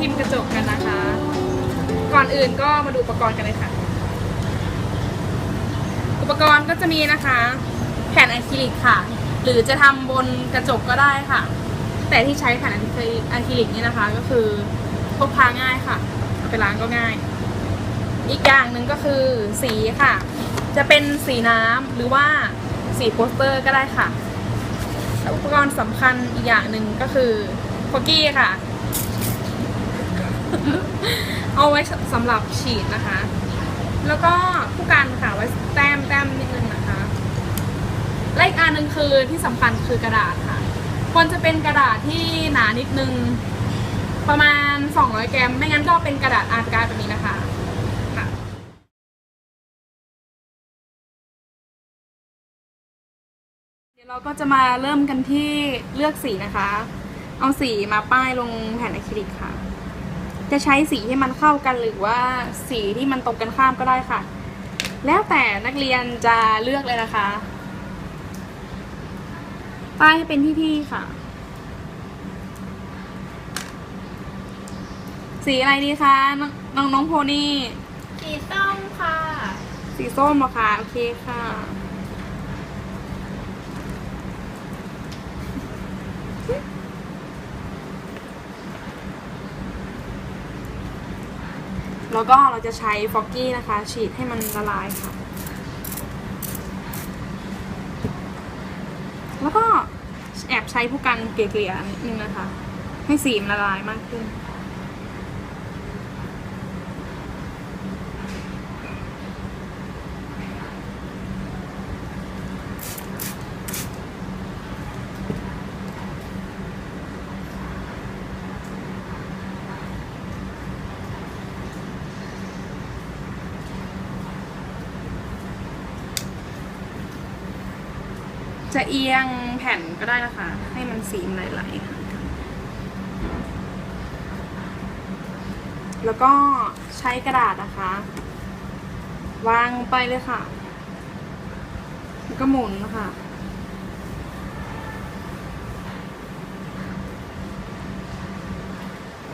พิมพ์กระจกกันนะคะ ก่อนอื่นก็มาดูอุปกรณ์กันเลยค่ะ อุปกรณ์ก็จะมีนะคะ แผ่นอะคริลิกค่ะ หรือจะทำบนกระจกก็ได้ค่ะ แต่ที่ใช้แผ่นอะคริลิกนี่นะคะ ก็คือพกพาง่ายค่ะไปล้างก็ง่าย อีกอย่างหนึ่งก็คือสีค่ะ จะเป็นสีน้ำหรือว่าสีโปสเตอร์ก็ได้ค่ะอุปกรณ์สำคัญอีกอย่างหนึ่งก็คือพกกี้ค่ะ เอาไว้สำหรับฉีดนะคะ แล้วก็ผู้กันค่ะไว้แต้มแต้มนิดนึงนะคะและอีกอันหนึ่งคือที่สำคัญคือกระดาษค่ะควรจะเป็นกระดาษที่หนานิดนึง ประมาณ 200 แกรม ไม่งั้นก็เป็นกระดาษอาร์ตการ์ดแบบนี้นะคะค่ะเดี๋ยวเราก็จะมาเริ่มกันที่เลือกสีนะคะ เอาสีมาป้ายลงแผ่นอะคริลิกค่ะ จะใช้สีให้มันเข้ากันหรือว่าสีที่มันตรงกันข้ามก็ได้ค่ะ แล้วแต่นักเรียนจะเลือกเลยนะคะ ป้ายให้เป็นที่ๆค่ะ สีอะไรดีคะน้องน้องน้องโพนี่ สีส้มค่ะ สีส้มเหรอคะโอเคค่ะ แล้วก็เราจะใช้ฟอกกี้นะคะ ฉีดให้มันละลายค่ะ แล้วก็แอบใช้ผู้กันเกลี่ยๆนิดนึงนะคะ ให้สีมันละลายมากขึ้น จะเอียงแผ่นก็ได้นะคะ ให้มันสีมันไหลๆค่ะแล้วก็ใช้กระดาษนะคะ วางไปเลยค่ะ แล้วก็หมุนค่ะ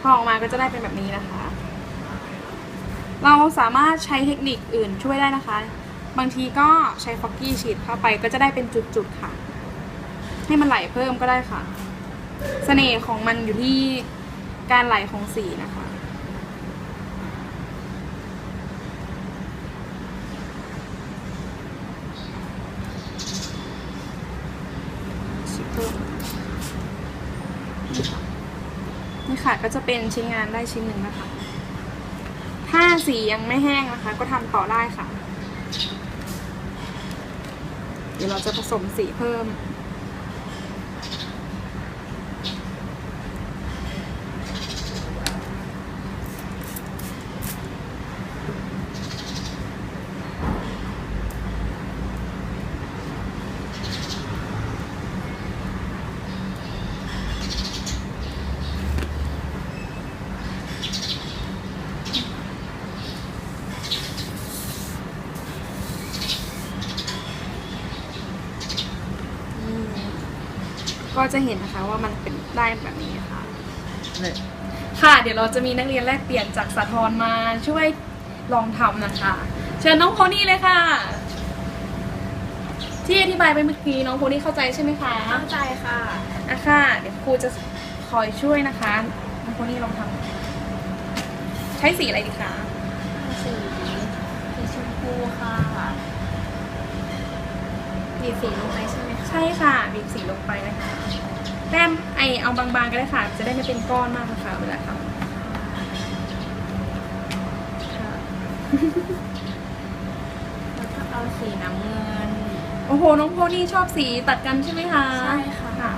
พอออกมาก็จะได้เป็นแบบนี้นะคะ เราสามารถใช้เทคนิคอื่นช่วยได้นะคะ บางทีก็ใช้ฟอกกี้ฉีดเข้าไปก็จะได้เป็นจุดๆค่ะ ให้มันไหลเพิ่มก็ได้ค่ะเสน่ห์ของมันอยู่ที่การไหลของสีนะคะฉีดเพิ่มนี่ค่ะก็จะเป็นชิ้นงานได้ชิ้นหนึ่งนะคะ ถ้าสียังไม่แห้งนะคะ ก็ทำต่อได้ค่ะ เดี๋ยวเราจะผสมสีเพิ่ม ก็จะเห็นนะคะว่ามันเป็นได้แบบนี้ค่ะค่ะ เดี๋ยวเราจะมีนักเรียนแลกเปลี่ยนจากสาทรมาช่วยลองทำนะคะ เชิญน้องโพนี่เลยค่ะ ที่อธิบายไปเมื่อกี้น้องโพนี่เข้าใจใช่ไหมคะตั้งใจค่ะอะค่ะ เดี๋ยวครูจะคอยช่วยนะคะ น้องโพนี่ลองทำใช้สีอะไรดีคะ สีสีชมพูค่ะ บีบสีลงไปใช่ไหมคะใช่ค่ะบีบสีลงไปนะคะแต้มไอเอาบางๆก็ได้ค่ะ จะได้ไม่เป็นก้อนมากนะคะเวลาทำค่ะแล้วก็เอาสีน้ำเงิน โอ้โห น้องโพนี่ชอบสีตัดกันใช่ไหมคะใช่ค่ะค่ะ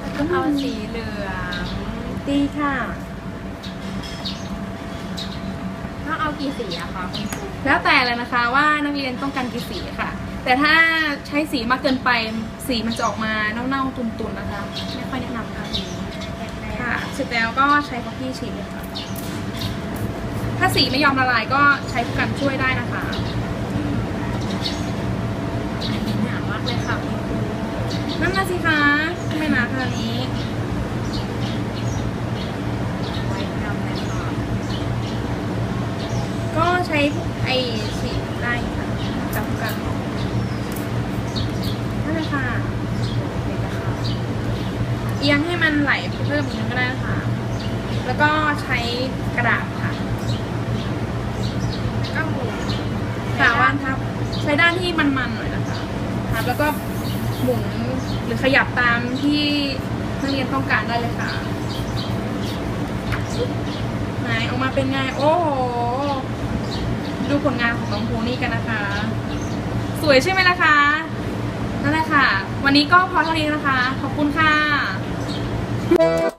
แล้วก็เอาสีเหลือง ดีค่ะ ต้อง เอากี่สีอะคะคุณครูแล้วแต่เลยนะคะว่านักเรียนต้องการกี่สีค่ะ แต่ถ้าใช้สีมากเกินไปสีมันจะออกมาเน่าๆตุนๆนะคะไม่ค่อยแนะนำค่ะแรกค่ะเสร็จแล้วก็ใช้ฟอกกี้ฉีดเลยค่ะถ้าสีไม่ยอมละลายก็ใช้ผู้กันช่วยได้นะคะๆอันนี้หนามากเลยค่ะคุณครูนั่นนะสิคะทำไมนะอันนี้ ไว้ทำเลยค่ะ ก็ใช้ไอ้ฉีดได้ค่ะจับกันนั่นแหละค่ะเดี๋ยวนะคะเอียงให้มันไหลเพิ่มอีกนิดก็ได้นะคะ แล้วก็ใช้กระดาษค่ะก็หมุนขาว่านทับ ใช้ด้านที่มันๆหน่อยนะคะครับแล้วก็หมุนหรือขยับตามที่นักเรียนต้องการได้เลยค่ะไหนออกมาเป็นไง โอ้โห ดูผลงานของน้องภูนี่กันนะคะ สวยใช่ไหมล่ะคะนั่นแหละค่ะ วันนี้ก็พอเท่านี้นะคะ ขอบคุณค่ะ